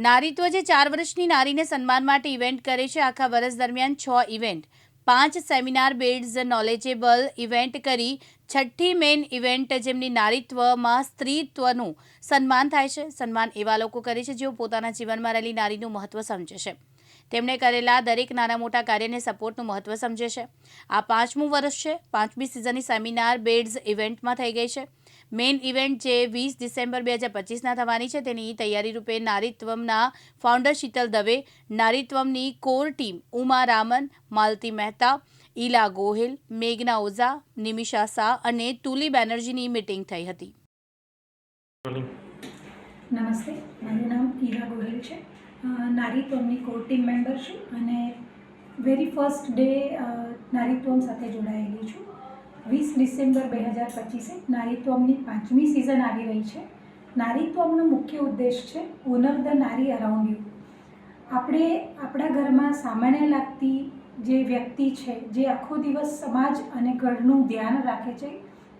નારીત્વ જે ચાર વર્ષની નારીને સન્માન માટે ઇવેન્ટ કરે છે. આખા વર્ષ દરમિયાન છ ઇવેન્ટ. પાંચ સેમિનાર બેડ્સ નોલેજેબલ ઇવેન્ટ કરી છઠ્ઠી મેઇન ઇવેન્ટ જેમની નારીત્વમાં સ્ત્રીત્વનું સન્માન થાય છે. સન્માન એવા લોકો કરે છે જેઓ પોતાના જીવનમાં રહેલી નારીનું મહત્ત્વ સમજે છે. તેમણે કરેલા દરેક નાના મોટા કાર્યને સપોર્ટનું મહત્ત્વ સમજે છે. આ પાંચમું વર્ષ છે. પાંચમી સિઝનની સેમિનાર બેડ્સ ઇવેન્ટમાં થઈ ગઈ છે. મેઇન ઇવેન્ટ જે વીસ ડિસેમ્બર બે હજાર પચીસના થવાની છે તેની તૈયારી રૂપે નારીત્વમના ફાઉન્ડર શીતલ દવે, નારીત્વમની કોર ટીમ ઉમા રામન, માલતી મહેતા, ઈલા ગોહિલ, મેઘના ઓઝા, નિમિષા શાહ અને તુલી બેનર્જીની મિટિંગ થઈ હતી. નમસ્તે, મારું નામ ઈરા ગોહિલ છે. નારીત્વમની કોર ટીમ મેમ્બર છું અને વેરી ફર્સ્ટ ડે નારીત્વમ સાથે જોડાયેલી છું. વીસ ડિસેમ્બર બે હજાર પચીસે નારીત્વમની પાંચમી સિઝન આવી રહી છે. નારીત્વમનો મુખ્ય ઉદ્દેશ છે ઓનર ધ નારી અરાઉન્ડ યુ આપણે આપણા ઘરમાં સામાન્ય લાગતી જે વ્યક્તિ છે, જે આખો દિવસ સમાજ અને ઘરનું ધ્યાન રાખે છે,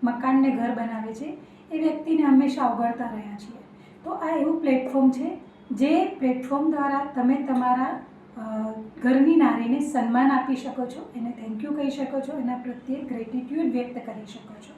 મકાનને ઘર બનાવે છે, એ વ્યક્તિને હંમેશા અવગણતા રહ્યા છીએ. તો આ એવું પ્લેટફોર્મ છે જે પ્લેટફોર્મ દ્વારા તમે તમારા ઘરની નારીને સન્માન આપી શકો છો એને થેન્ક યુ કહી શકો છો એના પ્રત્યે ગ્રેટિટ્યુડ વ્યક્ત કરી શકો છો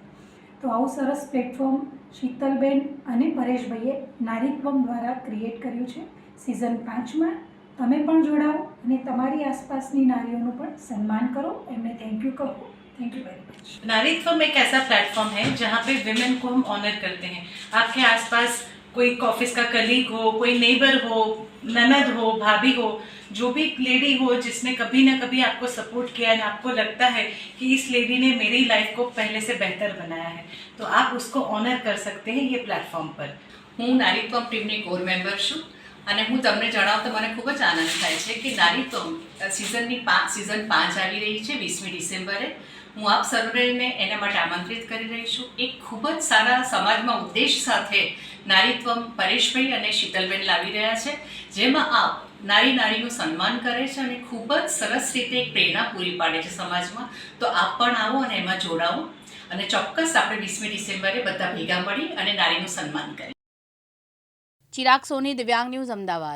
તો આવું સરસ પ્લેટફોર્મ શીતલબેન અને પરેશભાઈએ નારીત્વમ દ્વારા ક્રિએટ કર્યું છે સિઝન પાંચમાં તમે પણ જોડાઓ અને તમારી આસપાસની નારીઓનું પણ સન્માન કરો એમને થેન્ક યુ કહો thank you very much Naritvam एक ऐसा प्लेटफॉर्म है जहाँ पे विमेन को हम ऑनर करते हैं आपके आसपास कोई ऑफिस का कलीग हो कोई नेबर हो ननद हो भाभी हो जो भी लेडी हो जिसने कभी ना कभी आपको सपोर्ट किया है आपको लगता है कि इस लेडी ने मेरी लाइफ को पहले से बेहतर बनाया है तो आप उसको ऑनर कर सकते हैं ये प्लेटफॉर्म पर હું નારીત્વમ ટીમની કોર મેમ્બર છું અને હું તમને જણાવતો મને ખૂબ જ આનંદ થાય છે કે નારીત્વમ સિઝનની પાંચ સિઝન પાંચ આવી રહી છે વીસમી ડિસેમ્બરે હું આપ સર્વેને એના માટે આમંત્રિત કરી રહી છું. એક ખૂબ જ સારા સમાજમાં ઉદ્દેશ સાથે નારીત્વમ પરેશભાઈ અને શીતલબેન લાવી રહ્યા છે, જેમાં આપ નારી નારીનું સન્માન કરે છે અને ખૂબ જ સરસ રીતે એક પ્રેરણા પૂરી પાડે છે સમાજમાં. તો આપ પણ આવો અને એમાં જોડાવો અને ચોક્કસ આપણે વીસમી ડિસેમ્બરે બધા ભેગા મળી અને નારીનું સન્માન કરીએ. ચિરાગ સોની, દિવ્યાંગ ન્યૂઝ, અમદાવાદ.